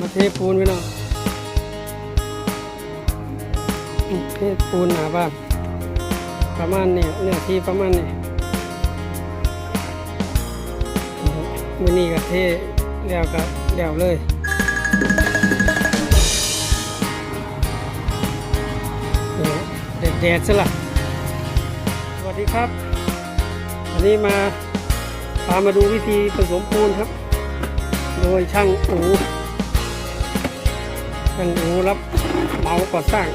มาเทปูนไปหน่อยเทปูนหนาบ้านประมาณนี่เนี่ยที่ประมาณนี่มือนี้ก็เทแล้วก็แล้วเลยเนี่ยแดดแดดซะละสวัสดีครับ วันนี้มาพามาดูวิธีผสมปูนครับ โดยช่างอู ช่างอูรับเหมาก่อสร้าง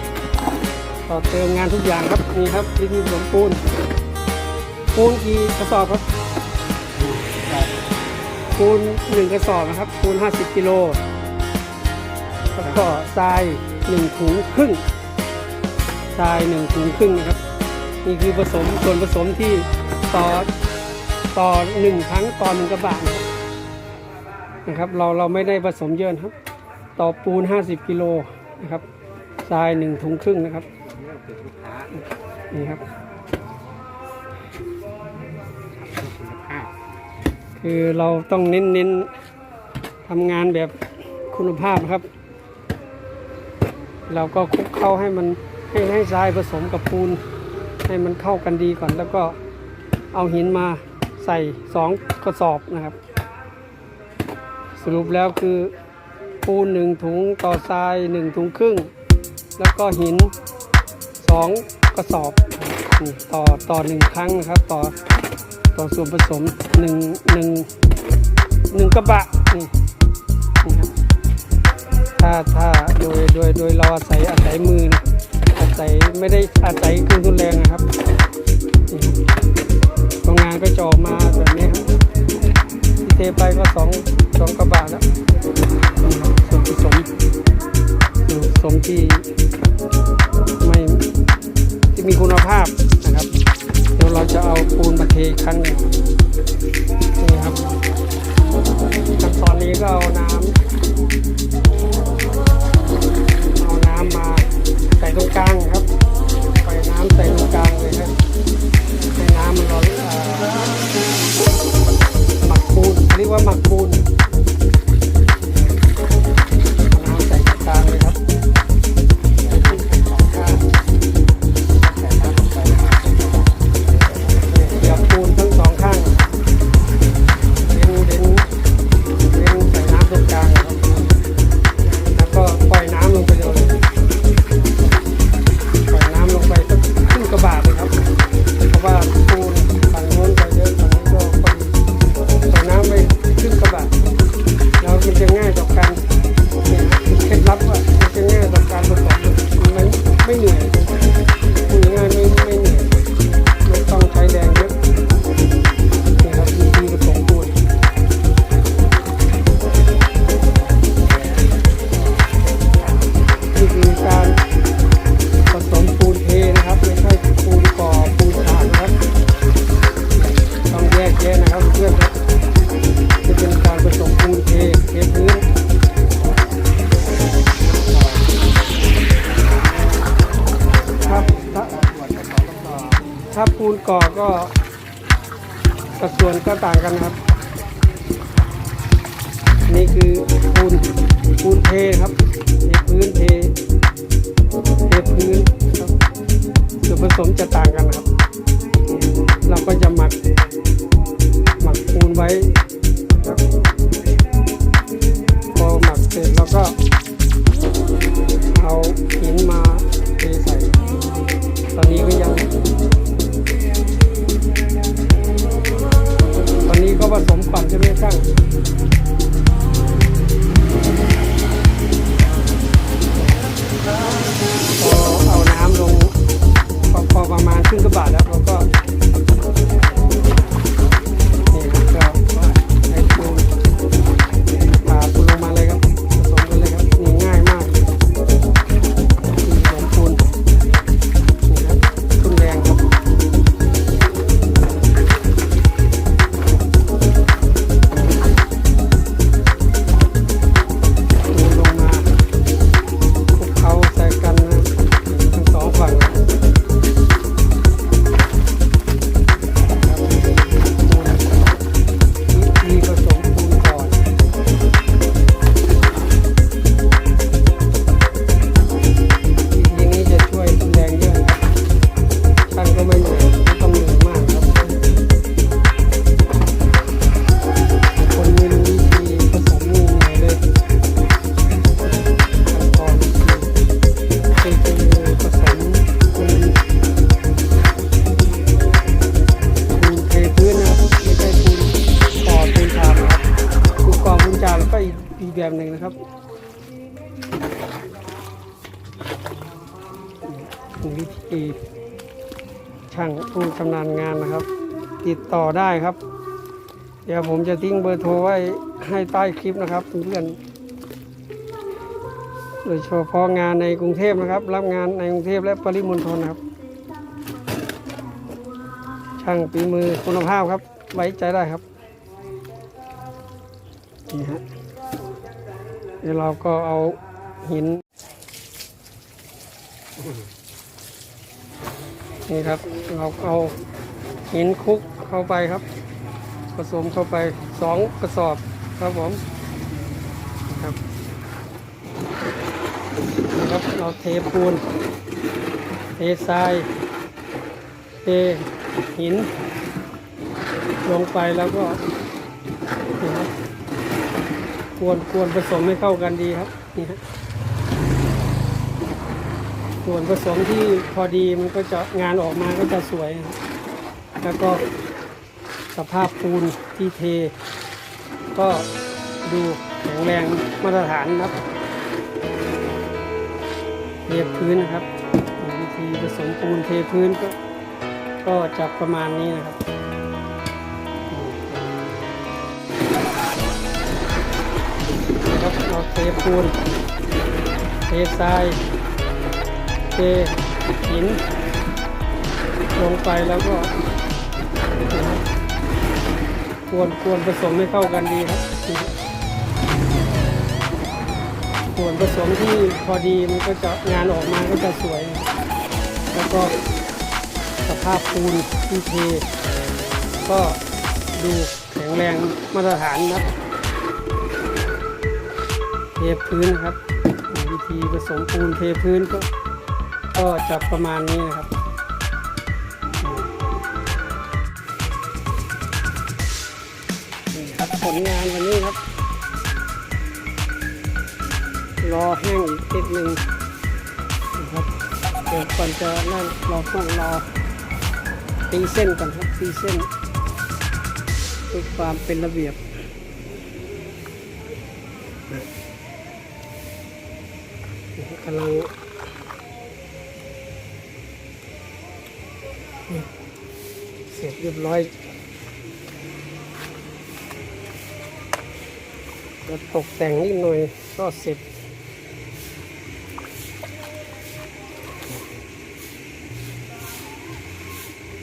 ต่อเติมงานทุกอย่างครับนี่ครับวิธีผสมปูนปูนกี่กระสอบครับปูนหนึ่งกระสอบนะครับปูน50กิโลแล้วก็ทรายหนึ่งถุงครึ่งทรายหนึ่งถุงครึ่งนะครับนี่คือผสมส่วนผสมที่ต่อต่อหนึ่งครั้งต่อหนึ่งกระบะนะครับ เราเราไม่ได้ผสมเยอะครับ ต่อปูน 50 กิโลนะครับทรายหนึ่งถุงครึ่งนะครับนี่ครับ คือเราต้องเน้นเน้นทำงานแบบคุณภาพครับ เราก็คลุกเข้าให้มันให้ให้ทรายผสมกับปูน ให้มันเข้ากันดีก่อน แล้วก็เอาหินมาใส่สองกระสอบนะครับ สรุปแล้วคือ ปูนหนึ่งถุงต่อทรายหนึ่งถุงครึ่ง แล้วก็หินสองกระสอบนี่ต่อต่อหนึ่งครั้งนะครับ ต่อต่อส่วนผสมหนึ่งหนึ่งหนึ่งกระบะนี่นี่ครับถ้าถ้าโดยโดยโดยเราอาศัยอาศัยมือนะอาศัยไม่ได้อาศัยเครื่องทุนแรงนะครับนี่ครับโรงงานก็จะออกมาแบบนี้ครับที่เทไปก็สอง ถ้าปูนก่อก็สัดส่วนก็ต่างกันครับ นี่คือปูนปูนเทครับเทพื้นเทเทพื้นครับส่วนผสมจะต่างกันครับ เราก็จะหมักหมักปูนไว้ วิธีช่างผู้ชำนาญงานนะครับ ติดต่อได้ครับ เดี๋ยวผมจะทิ้งเบอร์โทรไว้ให้ใต้คลิปนะครับเพื่อนโดยเฉพาะงานในกรุงเทพนะครับ รับงานในกรุงเทพและปริมณฑลครับ ช่างฝีมือคุณภาพครับ ไว้ใจได้ครับนี่ฮะเดี๋ยวเราก็เอาหิน นี่ครับเราเอาหินคุกเข้าไปครับ ผสมเข้าไปสองกระสอบครับผมครับนี่ครับเราเทปูน เททราย เทหิน ลงไปแล้วก็นี่ครับกวนกวนผสมให้เข้ากันดีครับนี่ฮะ ส่วนผสมที่พอดีมันก็จะงานออกมาก็จะสวยครับแล้วก็สภาพปูนที่เท ก็ดูแข็งแรงมาตรฐานครับเทพื้นนะครับวิธีผสมปูนเทพื้นก็ก็จะประมาณนี้นะครับนะครับเราเทปูนเททราย หินลงไปแล้วก็ครับกวนกวนผสมให้เข้ากันดีครับครับส่วนผสมที่พอดีมันก็จะงานออกมาก็จะสวย แล้วก็สภาพปูนที่เทก็ดูแข็งแรงมาตรฐานครับเทพื้นนะครับวิธีผสมปูนเทพื้นก็ ก็จะประมาณนี้นะครับ นี่ครับผลงานวันนี้ครับ รอแห้งอีกนิดนึงนะครับเดี๋ยวก่อนจะนั่นเราต้องรอตีเส้นก่อนครับตีเส้นเพื่อความเป็นระเบียบนะกำลัง เรียบร้อยจะตกแต่งนิดหน่อยก็เสร็จ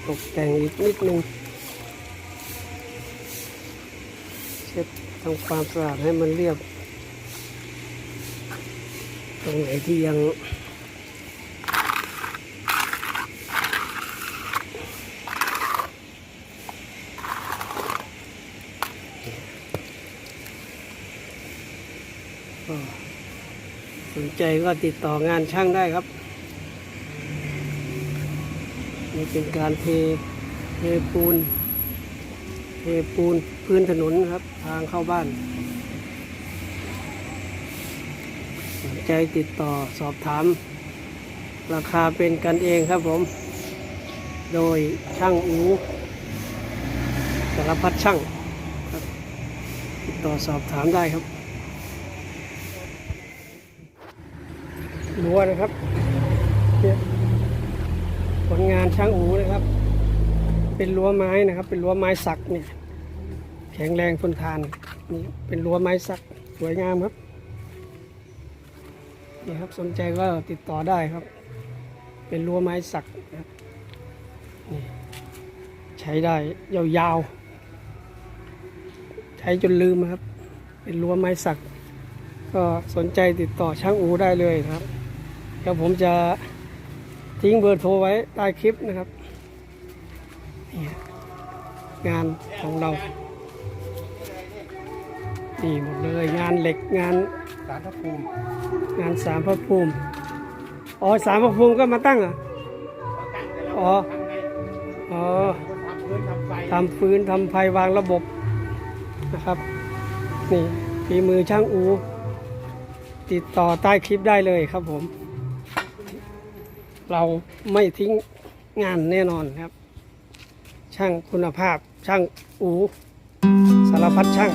ตกแต่งอีกนิดนึงเช็ดทำความสะอาดให้มันเรียบ ตรงไหนที่ยัง ใจก็ติดต่องานช่างได้ครับนี่เป็นการเทเทปูน เทปูนพื้นถนนครับ ทางเข้าบ้านสนใจติดต่อสอบถาม ราคาเป็นกันเองครับผม โดยช่างอูสารพัดช่างติดต่อสอบถามได้ครับ รั้วนะครับเนี่ยผลงานช่างอูนะครับ เป็นรั้วไม้นะครับ เป็นรั้วไม้สักเนี่ย แข็งแรงทนทานนี่เป็นรั้วไม้สักสวยงามครับนี่ครับสนใจก็ติดต่อได้ครับ เป็นรั้วไม้สักนะครับนี่ใช้ได้ยาวๆ ใช้จนลืมครับ เป็นรั้วไม้สัก ก็สนใจติดต่อช่างอูได้เลยครับ ดี๋ยวผมจะทิ้งเบอร์โทรไว้ใต้คลิปนะครับนี่งานของเรานี่หมดเลยงานเหล็กงานสารพระภูมิงานสามพระภูมิอ๋อสามพระภูมิก็มาตั้งเหรออ๋ออ๋อทำพื้นทำไฟทำฟืนทำไฟวางระบบนะครับนี่ฝีมือช่างอู ติดต่อใต้คลิปได้เลยครับผม เราไม่ทิ้งงานแน่นอนครับ ช่างคุณภาพช่างอูสารพัดช่าง